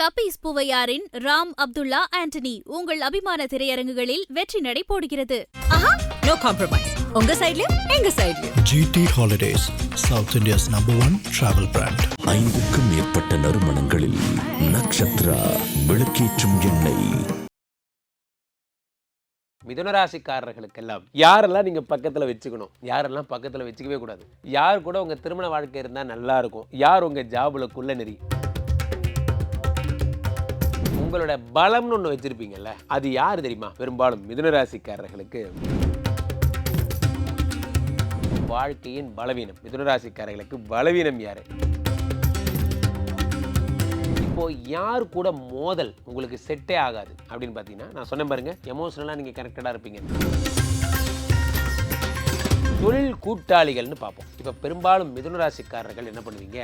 கபீஸ் பூவையாரின் ராம் அப்துல்லா ஆண்டனி உங்கள் அபிமான திரையரங்குகளில் வெற்றி நடை போடுகிறது நோ காம்ப்ரமைஸ் உங்க சைடுலயும் எங்க சைடுலயும் GT Holidays, South India's number one travel brand. ஐந்துக்கும் மேற்பட்ட நறுமணங்களில் நக்ஷத்ரா விளக்கேற்றும் எண்ணெய். மிதுனராசிக்காரர்களுக்கெல்லாம் யாரெல்லாம் நீங்கள் பக்கத்தில் வச்சுக்கணும்? யாரெல்லாம் பக்கத்தில் வச்சுக்கவே கூடாது. யார் கூட உங்கள் திருமண வாழ்க்கை இருந்தால் நல்லா இருக்கும். யார் உங்கள் ஜாபுல குள்ள நெறி? உங்களோட பலம்னு ஒன்று வச்சுருப்பீங்கல்ல அது யார் தெரியுமா? பெரும்பாலும் மிதுனராசிக்காரர்களுக்கு. வாழ்க்கையின் பலவீனம். மிதுனராசிக்காரர்களுக்கு பலவீனம் யாரு? இப்போ யார் கூட மோதல் உங்களுக்கு செட்டே ஆகாது அப்படின்னு பார்த்தீங்கன்னா நான் சொன்னேன் பாருங்க எமோஷனலாக நீங்கள் கனெக்டடாக இருப்பீங்க. தொழில் கூட்டாளிகள்னு பார்ப்போம். இப்போ பெரும்பாலும் மிதுனராசிக்காரர்கள் என்ன பண்ணுவீங்க?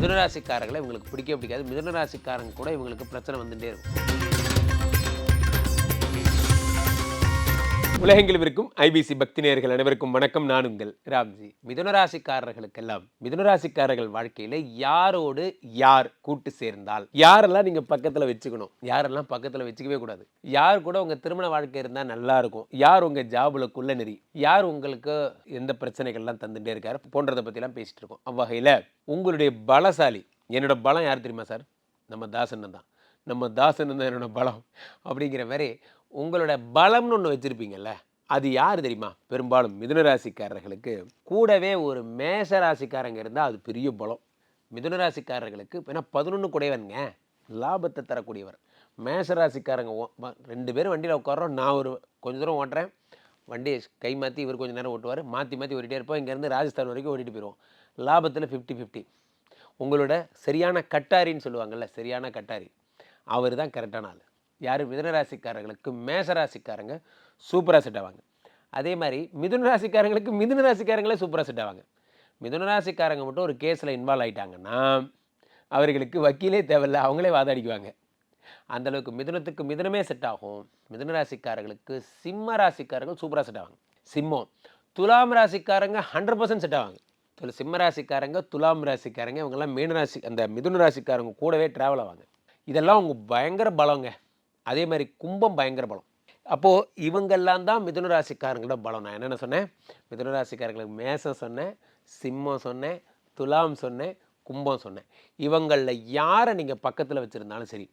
மிதனராசிக்காரர்களை இவங்களுக்கு பிடிக்கவே பிடிக்காது. மிதனராசிக்காரங்க கூட இவங்களுக்கு பிரச்சனை வந்துட்டே இருக்கும். உலகெங்கிலும் இருக்கும் ஐபிசி பக்தி நேயர்கள் அனைவருக்கும் வணக்கம். நான் உங்கள் ராம்ஜி. மிதுனராசிக்காரர்களுக்கெல்லாம் மிதுனராசிக்காரர்கள் வாழ்க்கையில யாரோடு யார் கூட்டு சேர்ந்தால்? யாரெல்லாம் நீங்க பக்கத்துல வச்சுக்கணும்? யாரெல்லாம் பக்கத்துல வச்சுக்கவே கூடாது. யார் கூட உங்க திருமண வாழ்க்கை இருந்தா நல்லா இருக்கும். யார் உங்க ஜாபுல குள்ள நெறி? யார் உங்களுக்கு எந்த பிரச்சனைகள்லாம் தந்துட்டே இருக்காரு? போன்றதை பத்திலாம் பேசிட்டு இருக்கோம். அவ்வகையில உங்களுடைய பலசாலி என்னோட பலம் யார் தெரியுமா சார்? நம்ம தாசன் தான். நம்ம தாசன் தான் என்னோட பலம். அப்படிங்கிற மாதிரி உங்களோட பலம்னு ஒன்று வச்சுருப்பீங்கல்ல அது யார் தெரியுமா? பெரும்பாலும் மிதுன ராசிக்காரர்களுக்கு கூடவே ஒரு மேச ராசிக்காரங்க இருந்தால் அது பெரிய பலம். மிதுன ராசிக்காரர்களுக்கு ஏன்னா பதினொன்று குடையவனுங்க லாபத்தை தரக்கூடியவர். மேச ராசிக்காரங்க ஓ- ரெண்டு பேரும் வண்டியில் உட்காரோம் நான் ஒரு கொஞ்சம் தூரம் ஓட்டுறேன். வண்டியை கை மாற்றி இவர் கொஞ்சம் நேரம் ஓட்டுவார். மாற்றி மாற்றி ஓட்டிகிட்டே இருப்போம். இங்கேருந்து ராஜஸ்தான் வரைக்கும் ஓட்டிகிட்டு போயிடுவோம் லாபத்தில் ஃபிஃப்டி ஃபிஃப்டி உங்களோட சரியான கட்டாரின்னு சொல்லுவாங்கள்ல சரியான கட்டாரி. அவர் தான் கரெக்டான ஆள். யார்? மிதனராசிக்காரர்களுக்கு மேசராசிக்காரங்க சூப்பராக செட் ஆவாங்க. அதே மாதிரி மிதுன ராசிக்காரங்களுக்கு மிதுன ராசிக்காரங்களே சூப்பராக செட் ஆவாங்க. மிதுன ராசிக்காரங்க மட்டும் ஒரு கேஸில் இன்வால்வ் ஆயிட்டாங்கன்னா அவர்களுக்கு வக்கீலே தேவையில்ல அவங்களே வாதாடிக்குவாங்க. அந்த அளவுக்கு மிதுனத்துக்கு மிதுனமே செட் ஆகும். மிதுன ராசிக்காரர்களுக்கு சிம்ம ராசிக்காரர்கள் சூப்பராக செட் ஆவாங்க. சிம்மம். துலாம் ராசிக்காரங்க ஹண்ட்ரட் பர்சன்ட் செட் ஆவாங்க. துல சிம்ம ராசிக்காரங்க துலாம் ராசிக்காரங்க இவங்கெல்லாம் மீன ராசி அந்த மிதுன ராசிக்காரங்க கூடவே ட்ராவல் ஆவாங்க. இதெல்லாம் அவங்க பயங்கர பலங்க. அதே மாதிரி கும்பம் பயங்கர பலம். அப்போது இவங்கெல்லாம் தான் மிதுன ராசிக்காரங்களோட பலம். நான் என்னென்ன சொன்னேன்? மிதுன ராசிக்காரங்களுக்கு மேசம் சொன்னேன் சிம்மம் சொன்னேன் துலாம் சொன்னேன் கும்பம் சொன்னேன். இவங்களில் யாரை நீங்கள் பக்கத்தில் வச்சுருந்தாலும் சரி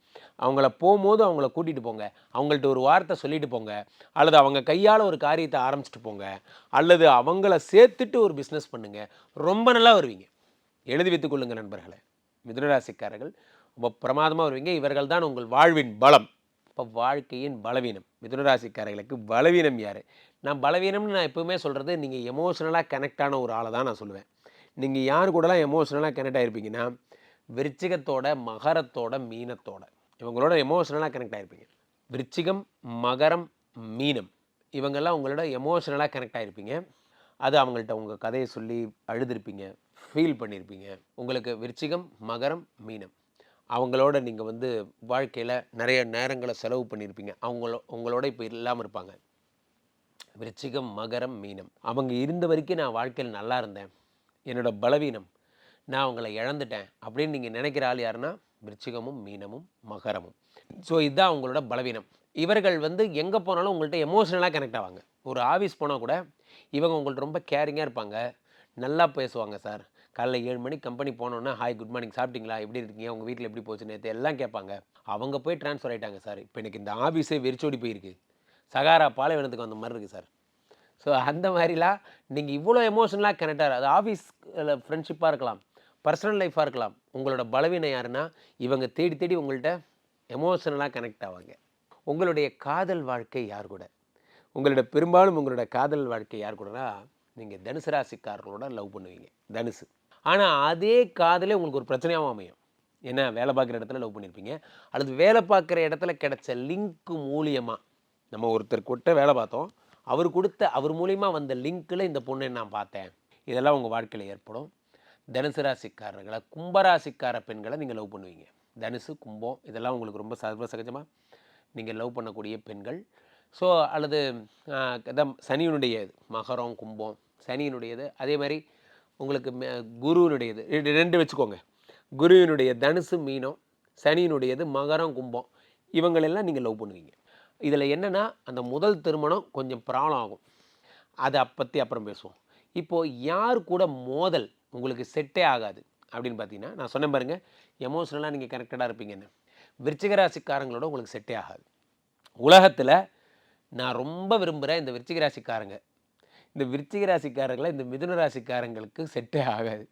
அவங்கள போகும்போது அவங்கள கூட்டிகிட்டு போங்க. அவங்கள்ட்ட ஒரு வார்த்தை சொல்லிட்டு போங்க. அல்லது அவங்க கையால் ஒரு காரியத்தை ஆரம்பிச்சிட்டு போங்க. அல்லது அவங்கள சேர்த்துட்டு ஒரு பிஸ்னஸ் பண்ணுங்கள் ரொம்ப நல்லா வருவீங்க. எழுதி வைத்துக்கொள்ளுங்கள் நண்பர்களே. மிதுனராசிக்காரர்கள் ரொம்ப பிரமாதமாக வருவீங்க. இவர்கள் தான் உங்கள் வாழ்வின் பலம். இப்போ வாழ்க்கையின் பலவீனம். மிதுனராசிக்காரர்களுக்கு பலவீனம் யார்? நான் பலவீனம்னு நான் எப்பவுமே சொல்கிறது நீங்கள் எமோஷனலாக கனெக்ட் ஆன ஒரு ஆளை தான் நான் சொல்லுவேன். நீங்கள் யார் கூடலாம் எமோஷனலாக கனெக்ட் ஆகிருப்பீங்கன்னா விருச்சிகத்தோட மகரத்தோட மீனத்தோட. இவங்களோட எமோஷனலாக கனெக்ட் ஆகிருப்பீங்க விருச்சிகம் மகரம் மீனம். இவங்கெல்லாம் உங்களோட எமோஷனலாக கனெக்ட் ஆகிருப்பீங்க அது அவங்கள்ட்ட உங்கள் கதையை சொல்லி அழுதுருப்பீங்க. ஃபீல் பண்ணியிருப்பீங்க உங்களுக்கு விருச்சிகம் மகரம் மீனம். அவங்களோட நீங்கள் வந்து வாழ்க்கையில் நிறைய நேரங்களை செலவு பண்ணியிருப்பீங்க. அவங்களோ உங்களோட இப்போ இல்லாமல் இருப்பாங்க. விருச்சிகம் மகரம் மீனம். அவங்க இருந்த வரைக்கும் நான் வாழ்க்கையில் நல்லா இருந்தேன். என்னோட பலவீனம். நான் அவங்கள இழந்துட்டேன் அப்படின்னு நீங்கள் நினைக்கிற ஆள் யாருன்னா விருச்சிகமும் மீனமும் மகரமும். ஸோ இதுதான் அவங்களோட பலவீனம். இவர்கள் வந்து எங்கே போனாலும் உங்கள்கிட்ட எமோஷனலாக கனெக்ட் ஆவாங்க. ஒரு ஆஃபீஸ் போனால் கூட இவங்க உங்கள்கிட்ட ரொம்ப கேரிங்காக இருப்பாங்க. நல்லா பேசுவாங்க சார். காலைல ஏழு மணிக்கு கம்பெனி போனோன்னா ஹாய் குட் மார்னிங் சாப்பிட்டீங்களா? எப்படி இருக்கீங்க? உங்கள் வீட்டில் எப்படி போச்சு? நேற்று எல்லாம் கேட்பாங்க. அவங்க போய் ட்ரான்ஸ்ஃபர் ஆகிட்டாங்க சார் இப்போ எனக்கு இந்த ஆஃபீஸே வெறிச்சோடி போயிருக்கு. சகாரா பாலைவனத்துக்கு வந்த மாதிரி இருக்குது சார் ஸோ அந்த மாதிரிலாம் நீங்கள் இவ்வளோ எமோஷனலாக கனெக்ட் ஆகிற அது ஆஃபீஸில் ஃப்ரெண்ட்ஷிப்பாக இருக்கலாம். பர்சனல் லைஃப்பாக இருக்கலாம். உங்களோட பலவீனம் யாருன்னா இவங்க தேடி தேடி உங்கள்கிட்ட எமோஷனலாக கனெக்ட் ஆவாங்க. உங்களுடைய காதல் வாழ்க்கை யார் கூட? உங்களோட பெரும்பாலும் உங்களோட காதல் வாழ்க்கை யார் கூடனா நீங்கள் தனுசு ராசிக்காரர்களோட லவ் பண்ணுவீங்க. தனுசு. ஆனால் அதே காதலே உங்களுக்கு ஒரு பிரச்சனையாகவும் அமையும். என்ன? வேலை பார்க்குற இடத்துல லவ் பண்ணியிருப்பீங்க அல்லது வேலை பார்க்குற இடத்துல கிடைச்ச லிங்க் மூலியமாக நம்ம ஒருத்தர் கூட்ட வேலை பார்த்தோம். அவர் கொடுத்த அவர் மூலியமாக வந்த லிங்க்கில் இந்த பொண்ணை நான் பார்த்தேன். இதெல்லாம் உங்கள் வாழ்க்கையில் ஏற்படும். தனுசு ராசிக்காரர்களை கும்பராசிக்கார பெண்களை நீங்கள் லவ் பண்ணுவீங்க. தனுசு கும்பம் இதெல்லாம் உங்களுக்கு ரொம்ப சர்வ சகஜமாக நீங்கள் லவ் பண்ணக்கூடிய பெண்கள். ஸோ அல்லது சனியினுடைய மகரம் கும்பம் சனியினுடையது அதே மாதிரி உங்களுக்கு மே- குருவினுடையது. ரெண்டு வச்சுக்கோங்க. குருவினுடைய தனுசு மீனம் சனியினுடையது மகரம் கும்பம். இவங்களெல்லாம் நீங்கள் லவ் பண்ணுவீங்க. இதில் என்னென்னா அந்த முதல் திருமணம் கொஞ்சம் ப்ராப்ளம் ஆகும். அதை பற்றி அப்புறம் பேசுவோம். இப்போது யார் கூட மோதல் உங்களுக்கு செட்டே ஆகாது அப்படின்னு பார்த்தீங்கன்னா நான் சொன்னேன் பாருங்கள் எமோஷனலாக நீங்கள் கனெக்டடாக இருப்பீங்கன்னு. விருச்சிகராசிக்காரங்களோட உங்களுக்கு செட்டே ஆகாது. உலகத்தில் நான் ரொம்ப விரும்புகிறேன் இந்த விருச்சிகராசிக்காரங்க இந்த விருச்சிக ராசிக்காரங்களை இந்த மிதுன ராசிக்காரங்களுக்கு செட்டே ஆகாது.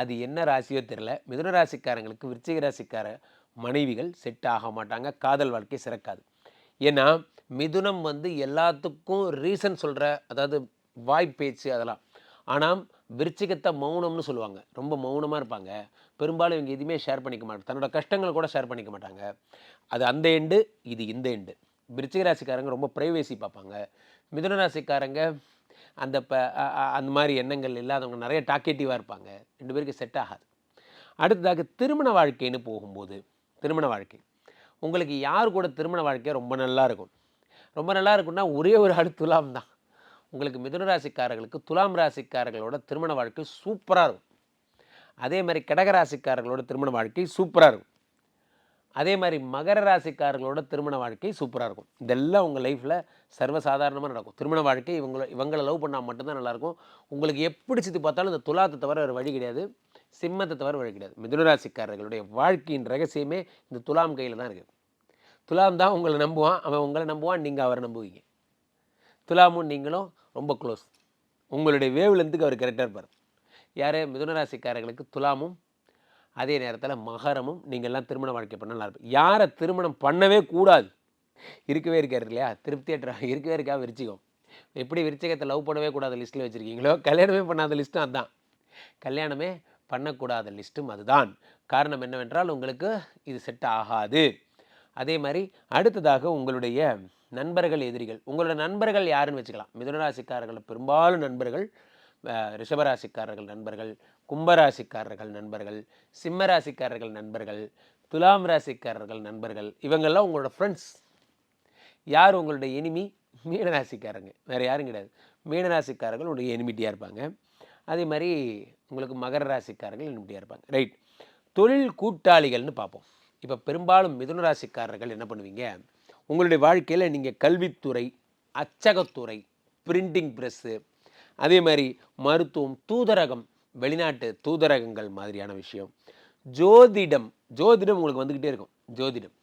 அது என்ன ராசியோ தெரில மிதுன ராசிக்காரங்களுக்கு விருச்சிக ராசிக்கார மனைவிகள் செட் ஆக மாட்டாங்க. காதல் வாழ்க்கை சிறக்காது. ஏன்னா மிதுனம் வந்து எல்லாத்துக்கும் ரீசன் சொல்கிற அதாவது வாய்ப்பேச்சு அதெல்லாம். ஆனால் விருச்சிகத்தை மௌனம்னு சொல்லுவாங்க. ரொம்ப மௌனமாக இருப்பாங்க. பெரும்பாலும் இவங்க எதுவுமே ஷேர் பண்ணிக்க மாட்டாங்க. தன்னோட கஷ்டங்கள் கூட ஷேர் பண்ணிக்க மாட்டாங்க. அது அந்த எண்டு இது இந்த எண்டு விருச்சிக ராசிக்காரங்க ரொம்ப ப்ரைவேசி பார்ப்பாங்க. மிதுன ராசிக்காரங்க அந்த இப்போ அந்த மாதிரி எண்ணங்கள் இல்லாதவங்க நிறைய டாக்கேட்டிவாக இருப்பாங்க. ரெண்டு பேருக்கு செட் ஆகாது. அடுத்ததாக திருமண வாழ்க்கைன்னு போகும்போது திருமண வாழ்க்கை. உங்களுக்கு யார் கூட திருமண வாழ்க்கை ரொம்ப நல்லா இருக்கும்? ரொம்ப நல்லா இருக்கும்னா ஒரே ஒரு ஆள் துலாம் தான். உங்களுக்கு மிதுன ராசிக்காரர்களுக்கு துலாம் ராசிக்காரர்களோட திருமண வாழ்க்கை சூப்பராக இருக்கும். அதே மாதிரி கடக ராசிக்காரர்களோட திருமண வாழ்க்கை சூப்பராக இருக்கும். அதே மாதிரி மகர ராசிக்காரர்களோட திருமண வாழ்க்கை சூப்பராக இருக்கும். இதெல்லாம் உங்கள் லைஃப்பில் சர்வசாதாரணமாக நடக்கும். திருமண வாழ்க்கை இவங்கள இவங்களை லவ் பண்ணால் மட்டும்தான் நல்லாயிருக்கும் உங்களுக்கு எப்படி சுற்றி பார்த்தாலும் இந்த துலாத்தை தவிர ஒரு வழி கிடையாது. சிம்மத்தை தவிர வழி கிடையாது. மிதுனராசிக்காரர்களுடைய வாழ்க்கையின் ரகசியமே இந்த துலாம் கையில் தான் இருக்குது துலாம் தான் உங்களை நம்புவான். அவன் உங்களை நம்புவான். நீங்கள் அவரை நம்புவீங்க. துலாமும் நீங்களும் ரொம்ப க்ளோஸ் உங்களுடைய வேவ்லேருந்துக்கு அவர் கரெக்டாக இருப்பார். யாரே? மிதுனராசிக்காரர்களுக்கு துலாமும் அதே நேரத்தில் மகரமும் நீங்கள்லாம் திருமண வாழ்க்கை பண்ண நல்லா இருக்கும். யாரை திருமணம் பண்ணவே கூடாது. இருக்கவே இருக்காரு இல்லையா? திருப்தியற்ற இருக்கவே இருக்கா விருச்சிகம் எப்படி விருச்சிகத்தை லவ் பண்ணவே கூடாத லிஸ்ட்டில் வச்சுருக்கீங்களோ? கல்யாணமே பண்ணாத லிஸ்ட்டும் அதுதான் கல்யாணமே பண்ணக்கூடாத லிஸ்ட்டும் அதுதான். காரணம் என்னவென்றால் உங்களுக்கு இது செட் ஆகாது. அதே மாதிரி அடுத்ததாக உங்களுடைய நண்பர்கள் எதிரிகள். உங்களோட நண்பர்கள் யாருன்னு வச்சுக்கலாம். மிதுனராசிக்காரர்கள் பெரும்பாலும் நண்பர்கள் ரிஷபராசிக்காரர்கள் நண்பர்கள் கும்பராசிக்காரர்கள் நண்பர்கள் சிம்மராசிக்காரர்கள் நண்பர்கள் துலாம் ராசிக்காரர்கள் நண்பர்கள் இவங்கெல்லாம் உங்களோட ஃப்ரெண்ட்ஸ் யார் உங்களுடைய எனிமி மீனராசிக்காரங்க. வேறு யாரும் கிடையாது. மீனராசிக்காரர்கள் உங்களுடைய எனிமிட்டியாக இருப்பாங்க. அதே மாதிரி உங்களுக்கு மகர ராசிக்காரர்கள் எனிமிட்டியாக இருப்பாங்க. ரைட் தொழில் கூட்டாளிகள்னு பார்ப்போம். இப்போ பெரும்பாலும் மிதுன ராசிக்காரர்கள் என்ன பண்ணுவீங்க? உங்களுடைய வாழ்க்கையில் நீங்கள் கல்வித்துறை அச்சகத்துறை பிரிண்டிங் ப்ரெஸ்ஸு அதே மாதிரி மருத்துவம் தூதரகம் வெளிநாட்டு தூதரகங்கள் மாதிரியான விஷயம். ஜோதிடம் ஜோதிடம் உங்களுக்கு வந்துக்கிட்டே இருக்கும். ஜோதிடம்.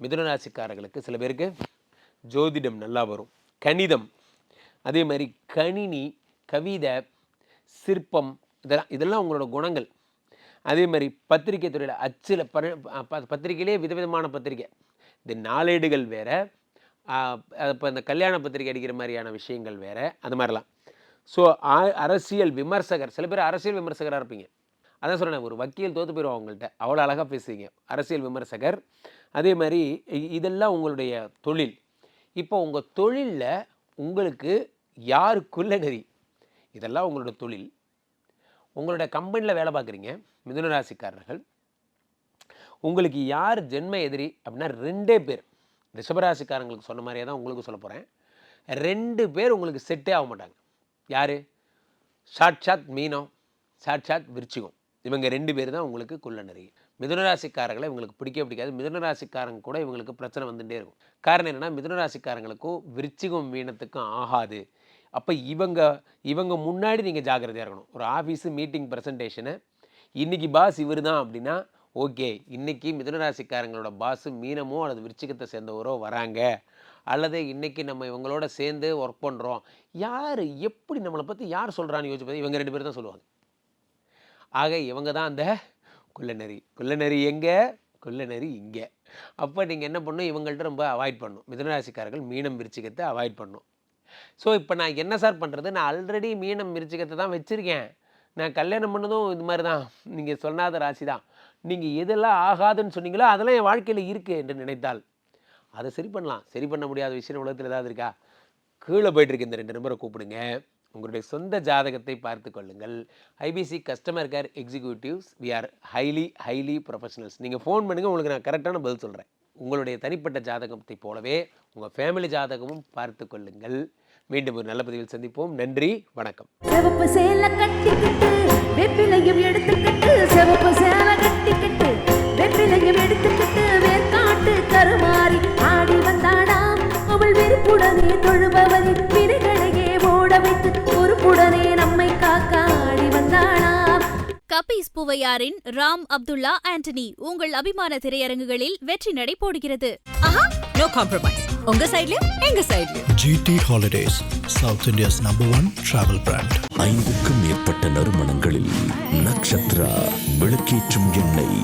மிதுன ராசிக்காரர்களுக்கு சில பேருக்கு ஜோதிடம் நல்லா வரும். கணிதம். அதே மாதிரி கணினி கவிதை சிற்பம் இதெல்லாம் இதெல்லாம் உங்களோட குணங்கள். அதே மாதிரி பத்திரிகை துறையில் அச்சில் ப- பத்திரிகையிலே விதவிதமான பத்திரிகை. இந்த நாளேடுகள் வேறு இப்போ இந்த கல்யாண பத்திரிகை அடிக்கிற மாதிரியான விஷயங்கள் வேறு அது மாதிரிலாம். ஸோ அரசியல் விமர்சகர் சில பேர் அரசியல் விமர்சகராக இருப்பீங்க. அதான் சொல்கிறேன் ஒரு வக்கீல் தோற்று போயிடுவோம் அவங்கள்ட்ட அவ்வளோ அழகாக பேசுவீங்க. அரசியல் விமர்சகர். அதே மாதிரி இதெல்லாம் உங்களுடைய தொழில். இப்போ உங்கள் தொழிலில் உங்களுக்கு யார் குள்ள நெறி இதெல்லாம் உங்களோட தொழில். உங்களோட கம்பெனியில் வேலை பார்க்குறீங்க மிதுன ராசிக்காரர்கள். உங்களுக்கு யார் ஜென்ம எதிரி அப்படின்னா ரெண்டே பேர். ரிஷபராசிக்காரங்களுக்கு சொன்ன மாதிரியே தான் உங்களுக்கு சொல்ல போகிறேன் ரெண்டு பேர் உங்களுக்கு செட்டே ஆக மாட்டாங்க. யார்? சாட்சாத் மீனம் சாட்சாத் விருச்சிகம். இவங்க ரெண்டு பேர் தான் உங்களுக்கு குள்ள நெறி இவங்களுக்கு பிடிக்கவே பிடிக்காது. மிதுனராசிக்காரங்க கூட இவங்களுக்கு பிரச்சனை வந்துட்டே இருக்கும். காரணம் என்னென்னா மிதுனராசிக்காரங்களுக்கும் விருச்சிகம் மீனத்துக்கும் ஆகாது. அப்போ இவங்க இவங்க முன்னாடி நீங்கள் ஜாக்கிரதையாக இருக்கணும். ஒரு ஆஃபீஸு மீட்டிங் ப்ரெசன்டேஷனு இன்றைக்கி பாஸ் இவர் தான் அப்படின்னா ஓகே இன்றைக்கி மிதுனராசிக்காரங்களோட பாஸு மீனமோ அல்லது விருச்சிகத்தை சேர்ந்தவரோ வராங்க. அல்லது இன்றைக்கி நம்ம இவங்களோட சேர்ந்து ஒர்க் பண்ணுறோம் யார் எப்படி நம்மளை பற்றி யார் சொல்கிறான்னு யோசிச்சு பார்த்து இவங்க ரெண்டு பேர் தான் சொல்லுவாங்க. ஆக இவங்க தான் அந்த குள்ளநெறி குள்ளநெறி எங்கே? குள்ளநெறி இங்கே. அப்போ நீங்கள் என்ன பண்ணணும் இவங்கள்ட்ட ரொம்ப அவாய்ட் பண்ணும். மிதனராசிக்காரர்கள் மீனம் விருச்சிகத்தை அவாய்ட் பண்ணும். ஸோ இப்போ நான் என்ன சார் பண்ணுறது நான் ஆல்ரெடி மீனம் விருச்சிகத்தை தான் வச்சுருக்கேன். நான் கல்யாணம் பண்ணதும் இது மாதிரி தான். நீங்கள் சொன்னாத ராசி தான். நீங்கள் எதெல்லாம் ஆகாதுன்னு சொன்னீங்களோ அதெல்லாம் என் வாழ்க்கையில் இருக்குது என்று நினைத்தால் அதை சரி பண்ணலாம். சரி பண்ண முடியாத விஷயம் உலகத்தில் ஏதாவது இருக்கா? கீழே போயிட்டு இருக்க இந்த ரெண்டு நம்பரை கூப்பிடுங்க. உங்களுடைய சொந்த ஜாதகத்தை பார்த்து கொள்ளுங்கள். IBC customer care executives we are highly highly professionals நீங்கள் ஃபோன் பண்ணுங்கள் உங்களுக்கு நான் கரெக்டான பதில் சொல்கிறேன் உங்களுடைய தனிப்பட்ட ஜாதகத்தை போலவே உங்கள் ஃபேமிலி ஜாதகமும் பார்த்து கொள்ளுங்கள். மீண்டும் ஒரு நல்ல பதிவில் சந்திப்போம். நன்றி வணக்கம். கபீஸ் பூவையாரின் ராம் அப்துல்லா ஆண்டனி உங்கள் அபிமான திரையரங்குகளில் வெற்றி நடை போடுகிறது. ஆஹா நோ காம்ப்ரமைஸ் உங்க சைடுலயும் எங்க சைடுலயும் GT Holidays, South India's number one travel brand. ஐந்துக்கும் மேற்பட்ட நறுமணங்களில் நக்ஷத்ரா விளக்கேற்றும் எண்ணெய்.